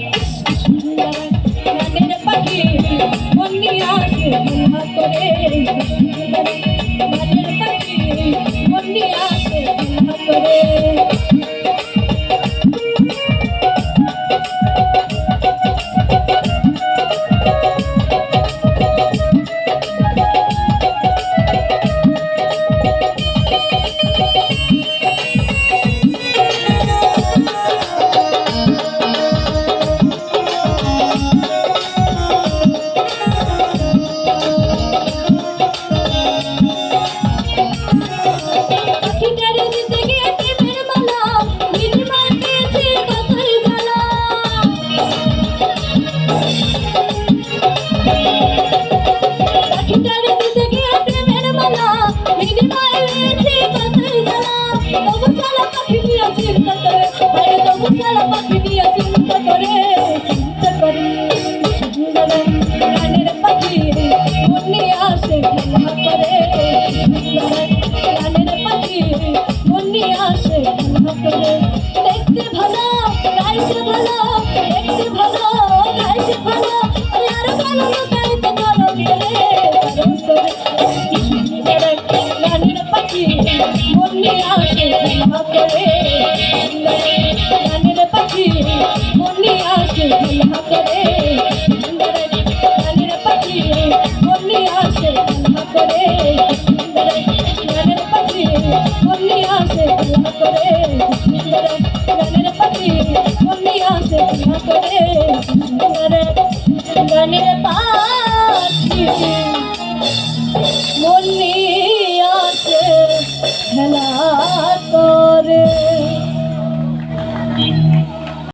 Yeah. Thank you. গানের পাখি মনে আছে খেলা করে